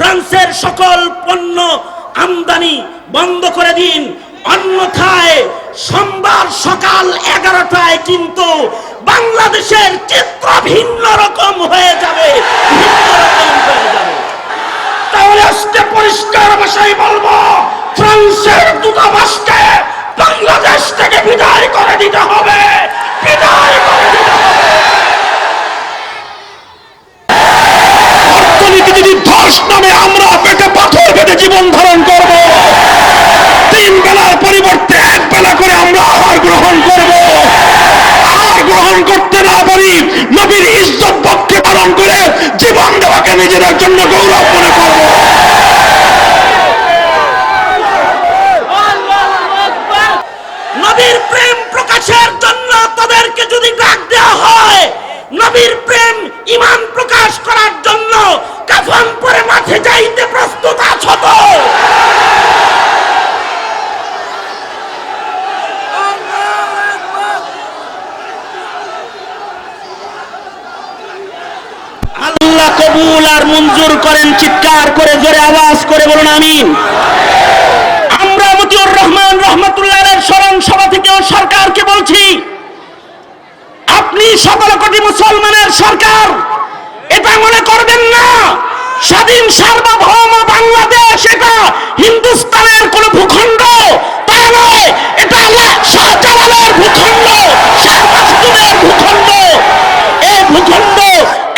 ফ্রান্সের সকল পণ্য আমদানি বন্ধ করে দিন। অন্যথায় সোমবার সকাল এগারোটায় কিন্তু বাংলাদেশের চিত্র ভিন্ন রকম হয়ে যাবে। তাহলে আজকে পরিষ্কার ভাষায় বলব, ফ্রান্সের দূতাবাসকে বাংলাদেশ থেকে বিদায় করে দিতে হবে। বিদায় করে দিতে হবে অর্থনীতি যদি ধস নামে আমরা পেটে পাথর পেটে জীবন ধারণ করব তিন বেলার পরিবর্তে এক বেলা করে আমরা আহার গ্রহণ করব আহার গ্রহণ করতে না পারি নবীর ইজ্জত পক্ষে পালন করে নিজেদের জন্য গৌরব মনে করব নবীর প্রেম প্রকাশের জন্য তাদেরকে যদি ডাক দেওয়া হয় নবীর প্রেম ইমান প্রকাশ করার জন্য কাফন পরে মাঠে যাইতে প্রস্তুত আছো তো আল্লাহ কবুল আর মঞ্জুর করেন, চিৎকার করে, জোরে আওয়াজ করে বলুন, আমিন। আমরা মতিউর রহমান রহমতুল্লাহ স্মরণ সভা থেকেও সরকারকে বলছি, আপনি সকল কোটি মুসলমানের সরকার, এটা মনে করবেন না, স্বাধীন সার্বভৌম বাংলাদেশ, এটা হিন্দুস্তানের কোন ভূখণ্ড তা নয় এটা আল্লাহ শাহজালালের ভূখণ্ড শাহ মাসুদের ভূখণ্ড এই ভূখণ্ড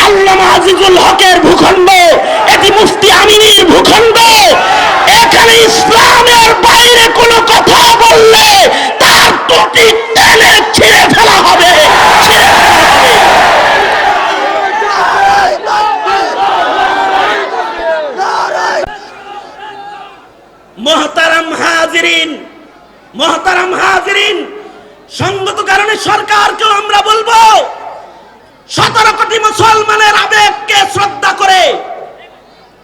আল্লামা আজিজুল হকের ভূখণ্ড এটি মুফতি আমিনীর ভূখণ্ড এখানে ইসলামের বাইরে কোনো কথা বললে টুটি টেনে ছিঁড়ে ফেলা হবে। মহতারাম হাজিরিন মহতারাম হাজিরিন, সঙ্গত কারণে সরকারকেও আমরা বলব, সতেরো কোটি মুসলমানের আবেগকে শ্রদ্ধা করে,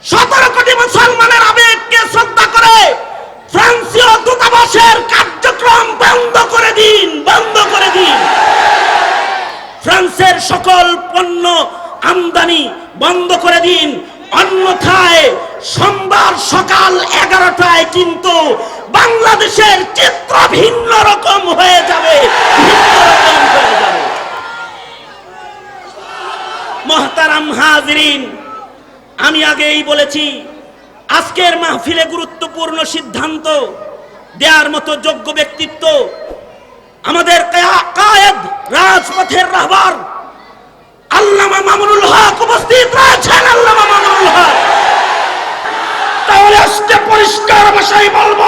সতেরো কোটি মুসলমানের আবেগকে শ্রদ্ধা করে ফ্রান্সীয় দূতাবাসের কার্যক্রম বন্ধ করে দিন, বন্ধ করে দিন। ফ্রান্সের সকল পণ্য আমদানি বন্ধ করে দিন। অন্যথায় সোমবার সকাল এগারোটায় কিন্তু বাংলাদেশের চিত্র ভিন্ন রকম হয়ে যাবে মহতারাম হাজরিন, আমি আগেই বলেছি আজকের মাহফিলে গুরুত্বপূর্ণ সিদ্ধান্ত দেওয়ার মতো যোগ্য ব্যক্তিত্ব আমাদের কায়া- কায়েদ রাজপথের রাহবার আল্লামা মামুনুল হক উপস্থিত রয়েছেন, আল্লামা মামুনুল হক। তাহলে আজকে পরিষ্কার ভাষায় বলব,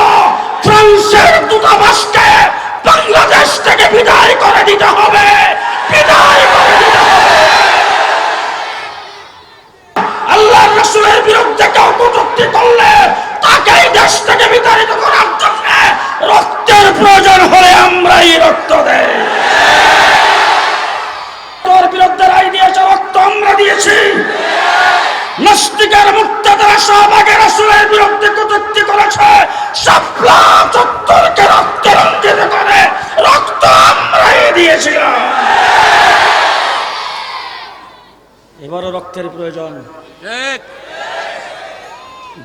ফ্রান্সের দূতাবাসকে বাংলাদেশ থেকে বিদায় করে দিতে হবে বিদায় করে দিতে হবে আল্লাহ রসুলের বিরুদ্ধে কেউ কটূক্তি করলে তাকেই দেশ থেকে বিতাড়িত করার জন্য রক্তের প্রয়োজন হলে আমরাই রক্ত দেই তোর বিরুদ্ধে রায় দিয়েছে রক্ত আমরা দিয়েছি নাস্তিকের মুক্তাদারা শাহবাগের রাসূলের বিরুদ্ধে কটূক্তি করেছে। শাপলা চত্বরকে রক্তে রঞ্জিত করে রক্ত আমরাই দিয়েছিলাম। এবারও রক্তের প্রয়োজন।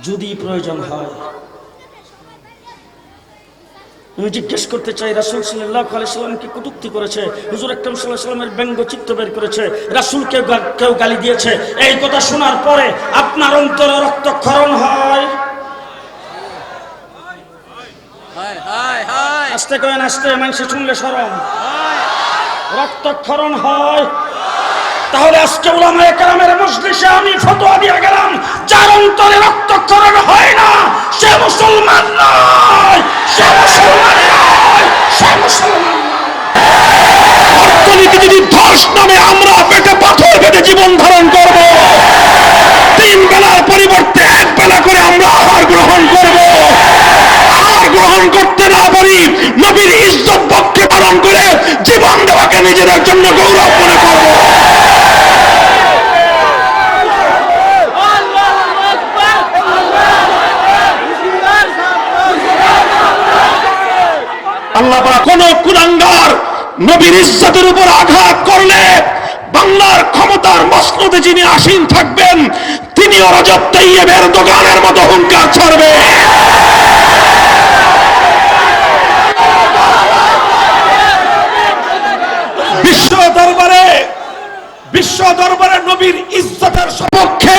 যদি প্রয়োজন হয় আমি জিজ্ঞেস করতে চাই রাসুল সাল্লাহ আলাইসাল্লামকে কটুক্তি করেছে? হুজুর আকরম সাল্লাহ সাল্লামের ব্যঙ্গ চিত্র বের করেছে। রাসুলকে কেউ গালি দিয়েছে। এই কথা শোনার পরে আপনার অন্তরে রক্তক্ষরণ হয়। আস্তে করেন আস্তে মানুষ শুনলে সরম। রক্তক্ষরণ হয়। তাহলে আজকে উলামায়ে কেরামের মজলিসে আমি ফতোয়া দিয়ে গেলাম যার অন্তরে রক্তক্ষরণ হয় না সে মুসলমান নয়। নামে আমরা পেটে পাথর পেটে জীবন ধারণ করব। তিন বেলার পরিবর্তে এক বেলা করে আমরা আহার গ্রহণ করব। আহার গ্রহণ করতে না পারি নবীর ইজ্জত পক্ষে পালন করে জীবন দেওয়াকে নিজেদের জন্য গৌরব মনে করব আল্লাহ পাক কোন কুলাঙ্গার নবীর ইজ্জতের উপর আঘাত করলে বাংলার ক্ষমতার মসনদে যিনি আসীন থাকবেন তিনি তিনিও রজব দোকানের মতো হুঙ্কার ছাড়বে। বিশ্ব দরবারে বিশ্ব দরবারে নবীর ইজ্জতের পক্ষে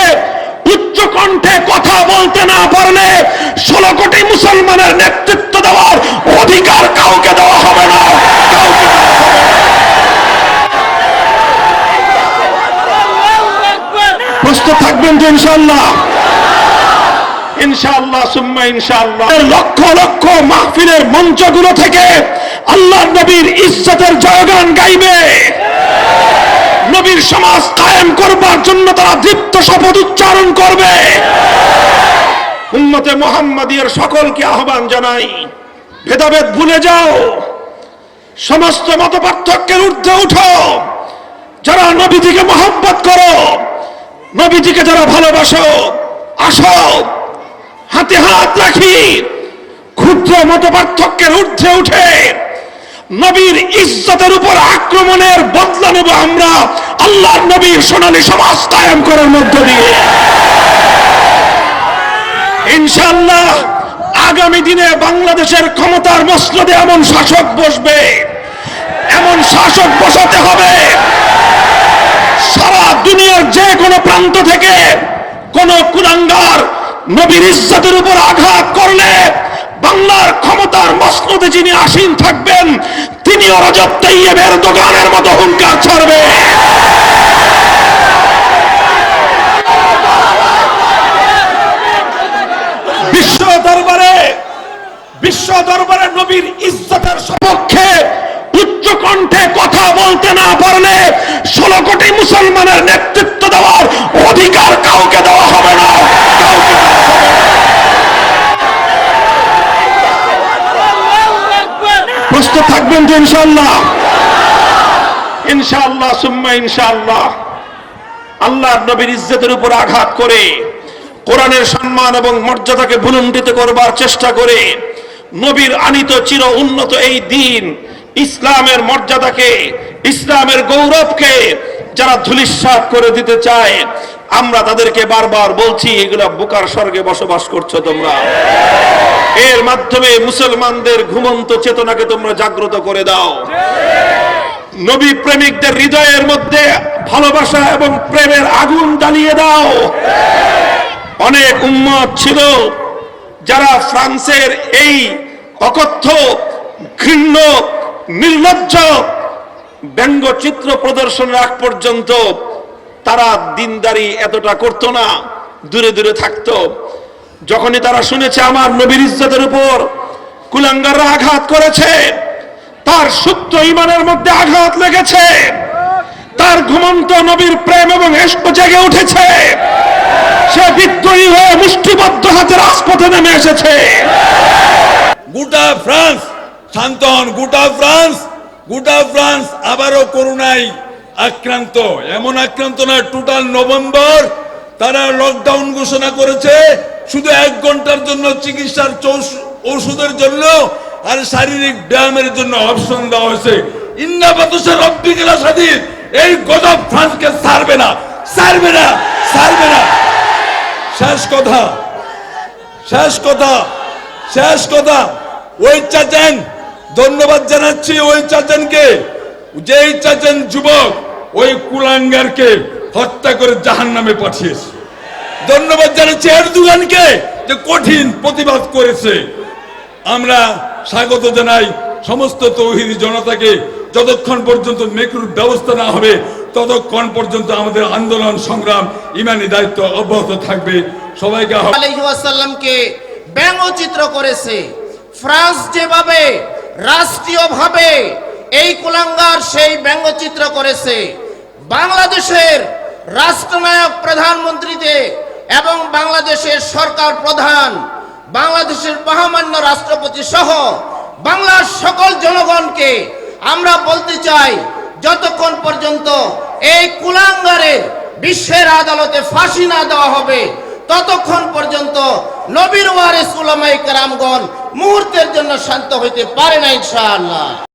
উচ্চ কণ্ঠে কথা বলতে না পারলে ষোলো কোটি মুসলমানের নেতৃত্ব দেওয়ার অধিকার কাউকে দেওয়া হবে না। প্রস্তুত থাকবেন তো ইনশাল্লাহ সুম্মা লক্ষ লক্ষ মাহফিলের মঞ্চগুলো থেকে আল্লাহ নবীর ইজ্জতের জয়গান গাইবে। নবীর সমাজ কায়েম করবার জন্য তারা দীপ্ত শপথ উচ্চারণ করবে। উম্মতে মোহাম্মদীর সকলকে আহ্বান জানাই। ভেদাভেদ ভুলে যাও। সমস্ত মত পার্থক্যের ঊর্ধ্বে উঠো। যারা নবীজিকে মহব্বত করো, নবীজিকে যারা ভালোবাসো, আসো। হাতে হাত রাখি। ক্ষুদ্র মত পার্থক্যের ঊর্ধ্বে উঠে নবীর ইজ্জতের উপর আক্রমণের বদলা নেব আমরা। আল্লাহর নবীর সোনালী সমাজ কায়েম করার মধ্য দিয়ে। ইনশাআল্লাহ আগামী দিনে বাংলাদেশের ক্ষমতার মসনদে এমন শাসক বসবে, এমন শাসক বসাতে হবে। সারা দুনিয়ার যে কোনো প্রান্ত থেকে কোন কুলাঙ্গার নবীর ইজ্জতের উপর আঘাত করলে বাংলার ক্ষমতার মসনদে যিনি আসীন থাকবেন তিনি রজব তৈয়বের দোকানের মতো হুঙ্কার ছাড়বে। বিশ্ব দরবারে বিশ্ব দরবারে নবীর ইজ্জতের পক্ষে উচ্চ কণ্ঠে কথা বলতে না পারলে ষোলো কোটি মুসলমানের নেতৃত্ব দেওয়ার অধিকার কাউকে দেওয়া হবে না। প্রস্তুত থাকবেন তো ইনশাল্লাহ ইনশাআল্লাহ, সুম্মা ইনশাআল্লাহ। আল্লাহর নবীর ইজ্জতের উপর আঘাত করে কোরআনের সম্মান এবং মর্যাদাকে ভুলুণ্ঠিত করবার চেষ্টা করে নবীর আনিত চির উন্নত এই দিন ইসলামের মর্যাদাকে, ইসলামের গৌরবকে যারা ধুলিস্বাদ করে দিতে চায়, আমরা তাদেরকে বারবার বলছি, এগুলা বোকার স্বর্গে বসবাস করছ তোমরা। এর মাধ্যমে মুসলমানদের ঘুমন্ত চেতনাকে তোমরা জাগ্রত করে দাও। নবী প্রেমিকদের হৃদয়ের মধ্যে ভালোবাসা এবং প্রেমের আগুন জ্বালিয়ে দাও। অনেক উম্মত ছিল যারা ফ্রান্সের এই অকথ্য ঘৃণ্য, নির্লজ্জ ব্যঙ্গচিত্র প্রদর্শনের আগ পর্যন্ত তারা দিনদারি এতটা করতো না, দূরে দূরে থাকতো। যখনই তারা শুনেছে আমার নবীর ইজ্জতের উপর কুলাঙ্গাররা আঘাত করেছে, তার সুপ্ত ইমানের মধ্যে আঘাত লেগেছে, তার ঘুমন্ত নবীর প্রেম এবং এষ্ট জেগে উঠেছে। সে বিদ্রোহী হয়ে মুষ্টিবদ্ধ হাতে রাজপথে নেমে এসেছে। গোটা ফ্রান্স, শান্তন, গোটা ফ্রান্স গোটা ফ্রান্স আবারও করোনায় আক্রান্ত। এমন আক্রান্ত না টোটাল নভেম্বর তারা লকডাউন ঘোষণা করেছে। শুধু এক ঘণ্টার জন্য চিকিৎসার ঔষধের জন্য আর শারীরিক ব্যায়ামের জন্য অপশন দেওয়া হয়েছে। ইন্না বাতুসে রব্বি গেলা স্বাধীন। এই গজব ফ্রান্সকে ছাড়বে না ছাড়বে না। ছাড়বে না। শেষ কথা। শেষ কথা। শেষ কথা। ওই চাচেন, ধন্যবাদ জানাচ্ছি ওই চাচেনকে। যেই চাচেন যুবক, ওই কুলাঙ্গারকে হত্যা করে জাহান নামে পাঠিয়েছে। ধন্যবাদ জানাচ্ছি এরদুগানকে যে কঠিন প্রতিবাদ করেছে। আমরা স্বাগত জানাই সমস্ত তৌহিদি জনতাকে, যতক্ষণ পর্যন্ত মেকুর ব্যবস্থা না হবে ততক্ষণ পর্যন্ত আমাদের আন্দোলন, সংগ্রাম, ইমানি দায়িত্ব অব্যাহত থাকবে। সবাইকে আলহিহাসাল্লামকে ব্যঙ্গচিত্র করেছে। ফ্রান্স যেভাবে, রাষ্ট্রীয়ভাবে এই কুলাঙ্গার সেই ব্যঙ্গচিত্র করেছে, বাংলাদেশের রাষ্ট্রনায়ক প্রধানমন্ত্রীতে এবং বাংলাদেশের সরকার প্রধান, বাংলাদেশের মহামান্য রাষ্ট্রপতি সহ বাংলার সকল জনগণকে আমরা বলতে চাই, যতক্ষণ পর্যন্ত এই কুলাঙ্গারে বিশ্বের আদালতে ফাঁসি না দেওয়া হবে। ততক্ষণ পর্যন্ত নবীর ওয়ারিস উলামায়ে কারামগণ মুহূর্তের জন্য শান্ত হইতে পারে না ইনশাআল্লাহ।